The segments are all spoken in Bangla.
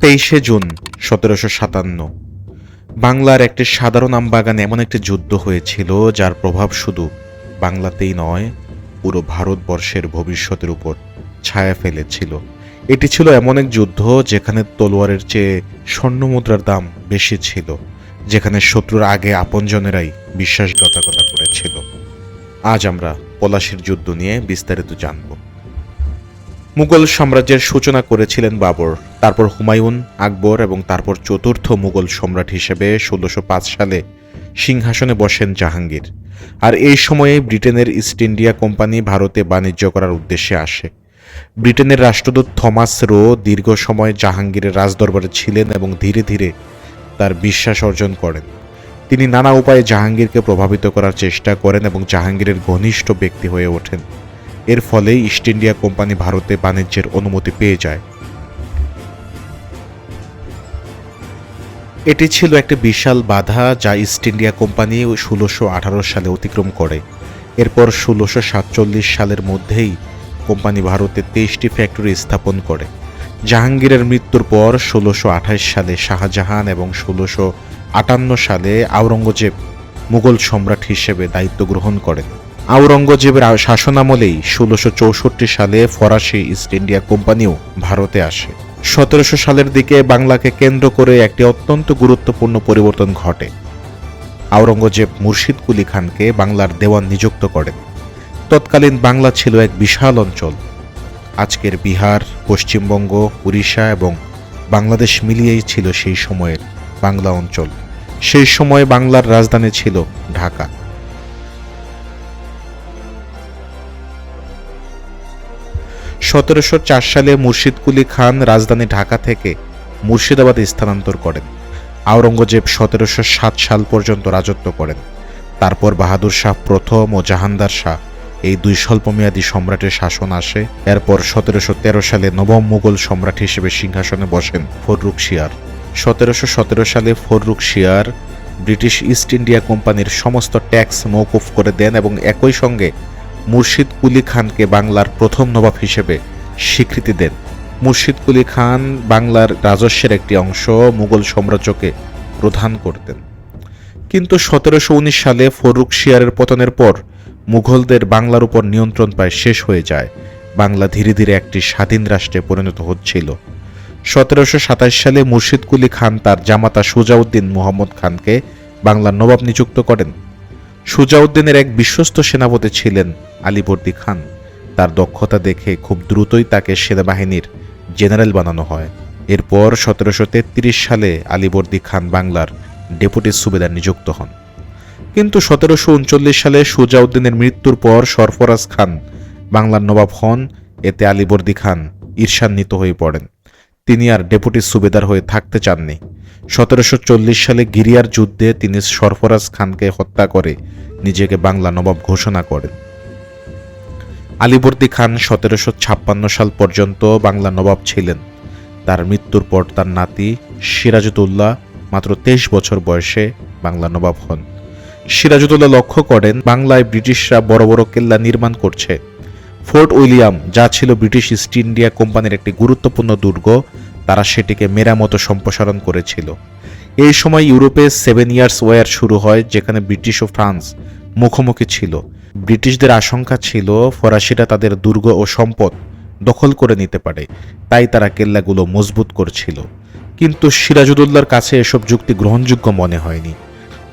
তেইশে জুন, সতেরোশো সাতান্ন। বাংলার একটি সাধারণ আমবাগানে এমন একটি যুদ্ধ হয়েছিল, যার প্রভাব শুধু বাংলাতেই নয়, পুরো ভারতবর্ষের ভবিষ্যতের উপর ছায়া ফেলেছিল। এটি ছিল এমন এক যুদ্ধ যেখানে তলোয়ারের চেয়ে স্বর্ণমুদ্রার দাম বেশি ছিল, যেখানে শত্রুর আগে আপনজনেরাই বিশ্বাসঘাতকতা করেছিল। আজ আমরা পলাশির যুদ্ধ নিয়ে বিস্তারিত জানব। মুঘল সাম্রাজ্যের সূচনা করেছিলেন বাবর। তারপর হুমায়ুন, আকবর এবং তারপর চতুর্থ মুঘল সম্রাট হিসেবে ষোলোশো সালে সিংহাসনে বসেন জাহাঙ্গীর। আর এই সময়ে ব্রিটেনের ইস্ট ইন্ডিয়া কোম্পানি ভারতে বাণিজ্য করার উদ্দেশ্যে আসে। ব্রিটেনের রাষ্ট্রদূত থমাস রো দীর্ঘ সময় জাহাঙ্গীরের রাজদরবারে ছিলেন এবং ধীরে ধীরে তার বিশ্বাস অর্জন করেন। তিনি নানা উপায়ে জাহাঙ্গীরকে প্রভাবিত করার চেষ্টা করেন এবং জাহাঙ্গীরের ঘনিষ্ঠ ব্যক্তি হয়ে ওঠেন। এর ফলে ইস্ট ইন্ডিয়া কোম্পানি ভারতে বাণিজ্যের অনুমতি পেয়ে যায়। এটি ছিল একটি বিশাল বাধা যা ইস্ট ইন্ডিয়া কোম্পানি ষোলোশো আঠারো সালে অতিক্রম করে। এরপর ষোলোশো সাতচল্লিশ সালের মধ্যেই কোম্পানি ভারতে তেইশটি ফ্যাক্টরি স্থাপন করে। জাহাঙ্গীরের মৃত্যুর পর ষোলোশো আঠাশ সালে শাহজাহান এবং ষোলোশো আটান্ন সালে আওরঙ্গজেব মুঘল সম্রাট হিসেবে দায়িত্ব গ্রহণ করেন। আওরঙ্গজেবের শাসনামলেই ষোলোশো চৌষট্টি সালে ফরাসি ইস্ট ইন্ডিয়া কোম্পানিও ভারতে আসে। সতেরোশো সালের দিকে বাংলাকে কেন্দ্র করে একটি অত্যন্ত গুরুত্বপূর্ণ পরিবর্তন ঘটে। আওরঙ্গজেব মুর্শিদ কুলি খানকে বাংলার দেওয়ান নিযুক্ত করেন। তৎকালীন বাংলা ছিল এক বিশাল অঞ্চল। আজকের বিহার, পশ্চিমবঙ্গ, উড়িষ্যা এবং বাংলাদেশ মিলিয়েই ছিল সেই সময়ের বাংলা অঞ্চল। সেই সময় বাংলার রাজধানী ছিল ঢাকা। সতেরোশো চার সালে মুর্শিদ কুলি খান রাজধানী ঢাকা থেকে মুর্শিদাবাদে স্থানান্তর করেন। আওরঙ্গজেব সতেরোশো সাত সাল পর্যন্ত রাজত্ব করেন। তারপর বাহাদুর শাহ প্রথম ও জাহানদার শাহ এই দুই স্বল্পমেয়াদী সম্রাটের শাসন আসে। এরপর সতেরোশো তেরো সালে নবম মুঘল সম্রাট হিসেবে সিংহাসনে বসেন ফররুখ শিয়ার। সতেরোশো সতেরো সালে Farrukh Siyar British East India কোম্পানির সমস্ত ট্যাক্স মৌকুফ করে দেন এবং একই সঙ্গে মুর্শিদ কুলি খানকে বাংলার প্রথম নবাব হিসেবে স্বীকৃতি দেন। মুর্শিদ কুলি খান বাংলার রাজস্বের একটি অংশ মুঘল সাম্রাজ্যকে প্রদান করতেন। কিন্তু সতেরোশো উনিশ সালে ফরুক শিয়ারের পতনের পর মুঘলদের বাংলার উপর নিয়ন্ত্রণ প্রায় শেষ হয়ে যায়। বাংলা ধীরে ধীরে একটি স্বাধীন রাষ্ট্রে পরিণত হচ্ছিল। সতেরোশো সাতাশ সালে মুর্শিদ কুলি খান তার জামাতা সুজাউদ্দিন মোহাম্মদ খানকে বাংলার নবাব নিযুক্ত করেন। সুজাউদ্দিনের এক বিশ্বস্ত সেনাপতি ছিলেন আলীবর্দী খান। তার দক্ষতা দেখে খুব দ্রুতই তাকে সেনাবাহিনীর জেনারেল বানানো হয়। এরপর সতেরোশো তেত্রিশ সালে আলীবর্দী খান বাংলার ডেপুটি সুবেদার নিযুক্ত হন। কিন্তু সতেরোশো উনচল্লিশ সালে সুজাউদ্দিনের মৃত্যুর পর সরফরাজ খান বাংলার নবাব হন। এতে আলীবর্দী খান ঈর্ষান্বিত হয়ে পড়েন। তিনি আর ডেপুটি সুবেদার হয়ে থাকতে চাননি। সতেরোশো চল্লিশ সালে গিরিয়ার যুদ্ধে তিনি সরফরাজ খানকে হত্যা করে নিজেকে বাংলা নবাব ঘোষণা করেন। আলীবর্দী খান সতেরোশো ছাপ্পান্ন সাল পর্যন্ত বাংলা নবাব ছিলেন। তার মৃত্যুর পর তার নাতি সিরাজুদ্দৌল্লা মাত্র তেইশ বছর বয়সে বাংলা নবাব হন। সিরাজুদ্দৌল্লা লক্ষ্য করেন, বাংলায় ব্রিটিশরা বড় বড় কেল্লা নির্মাণ করছে। ফোর্ট উইলিয়াম, যা ছিল ব্রিটিশ ইস্ট ইন্ডিয়া কোম্পানির একটি গুরুত্বপূর্ণ দুর্গ তারা সেটিকে মেরামতো সম্প্রসারণ করেছিল। এই সময় ইউরোপে সেভেন ইয়ার্স ওয়ার শুরু হয়, যেখানে ব্রিটিশ ও ফ্রান্স মুখোমুখি ছিল। ব্রিটিশদের আশঙ্কা ছিল ফরাসিরা তাদের দুর্গ ও সম্পদ দখল করে নিতে পারে, তাই তারা কেল্লাগুলো মজবুত করছিল। কিন্তু সিরাজুদৌল্লার কাছে এসব যুক্তি গ্রহণযোগ্য মনে হয়নি।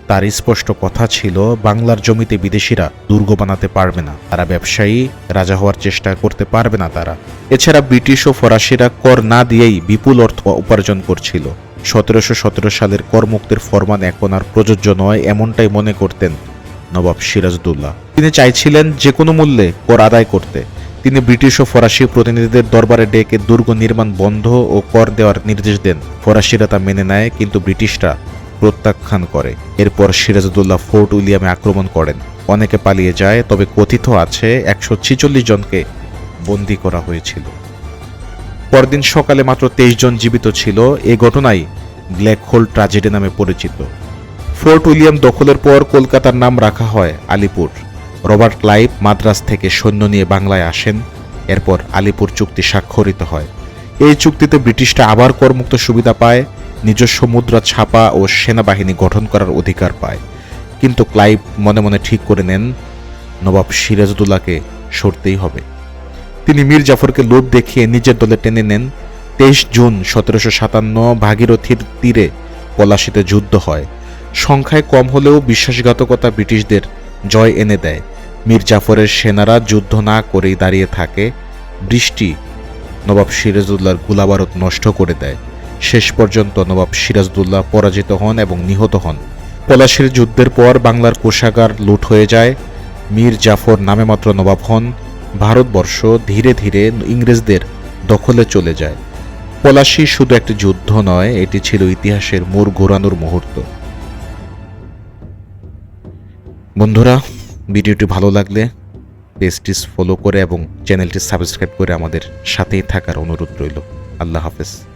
তার স্পষ্ট কথা ছিল, বাংলার জমিতে বিদেশিরা দুর্গ বানাতে পারবে না। তারা ব্যবসায়ী, রাজা হওয়ার চেষ্টা করতে পারবে না তারা। এছাড়া ব্রিটিশ ও ফরাসিরা কর না দিয়েই বিপুল অর্থ উপার্জন করছিল। সতেরোশো সতেরো সালের করমুক্তির ফরমান এখন আর প্রযোজ্য নয় এমনটাই মনে করতেন নবাব সিরাজদৌল্লাহ তিনি চাইছিলেন যে কোনো মূল্যে কর আদায় করতে। তিনি ব্রিটিশ ও ফরাসি প্রতিনিধিদের দরবারে ডেকে দুর্গ নির্মাণ বন্ধ ও কর দেওয়ার নির্দেশ দেন। ফরাসিরা তা মেনে নেয়, কিন্তু ব্রিটিশরা প্রত্যাখ্যান করে। এরপর সিরাজউদ্দৌলা ফোর্ট উইলিয়ামে আক্রমণ করেন। অনেকে পালিয়ে যায়, তবে কথিত আছে একশো জনকে বন্দী করা হয়েছিল। পরদিন সকালে মাত্র তেইশ জন জীবিত ছিল। এ ঘটনাই ব্ল্যাক হোল ট্রাজেডি নামে পরিচিত। ফোর্ট উইলিয়াম দখলের পর কলকাতার নাম রাখা হয় আলিপুর। রবার্ট ক্লাইভ মাদ্রাজ থেকে সৈন্য নিয়ে বাংলায় আসেন। এরপর আলিপুর চুক্তি স্বাক্ষরিত হয়। এই চুক্তিতে ব্রিটিশরা আবার করমুক্ত সুবিধা পায়। নিজস্ব মুদ্রা, ছাপা ও সেনাবাহিনী গঠন করার অধিকার পায়। কিন্তু ক্লাইভ মনে মনে ঠিক করে নেন, নবাব সিরাজউদ্দৌলাকে সরতেই হবে। তিনি মীর জাফরকে লোভ দেখিয়ে নিজের দলে টেনে নেন। তেইশ জুন সতেরোশো সাতান্ন ভাগীরথীর তীরে পলাশিতে যুদ্ধ হয়। সংখ্যায় কম হলেও বিশ্বাসঘাতকতা ব্রিটিশদের জয় এনে দেয়। মীর জাফরের সেনারা যুদ্ধ না করেই দাঁড়িয়ে থাকে। বৃষ্টি নবাব সিরাজউদ্দৌলার গোলাবারুদ নষ্ট করে দেয়। শেষ পর্যন্ত নবাব সিরাজদুল্লাহ পরাজিত হন এবং নিহত হন। পলাশির যুদ্ধের পর বাংলার কোষাগার লুট হয়ে যায়। মীর জাফর নামে মাত্র নবাব হন। ভারতবর্ষ ধীরে ধীরে ইংরেজদের দখলে চলে যায়। পলাশি শুধু একটি যুদ্ধ নয়, এটি ছিল ইতিহাসের মোড় ঘোরানোর মুহূর্ত। বন্ধুরা, ভিডিওটি ভালো লাগলে পেজটি ফলো করে এবং চ্যানেলটি সাবস্ক্রাইব করে আমাদের সাথেই থাকার অনুরোধ রইল। আল্লাহ হাফেজ।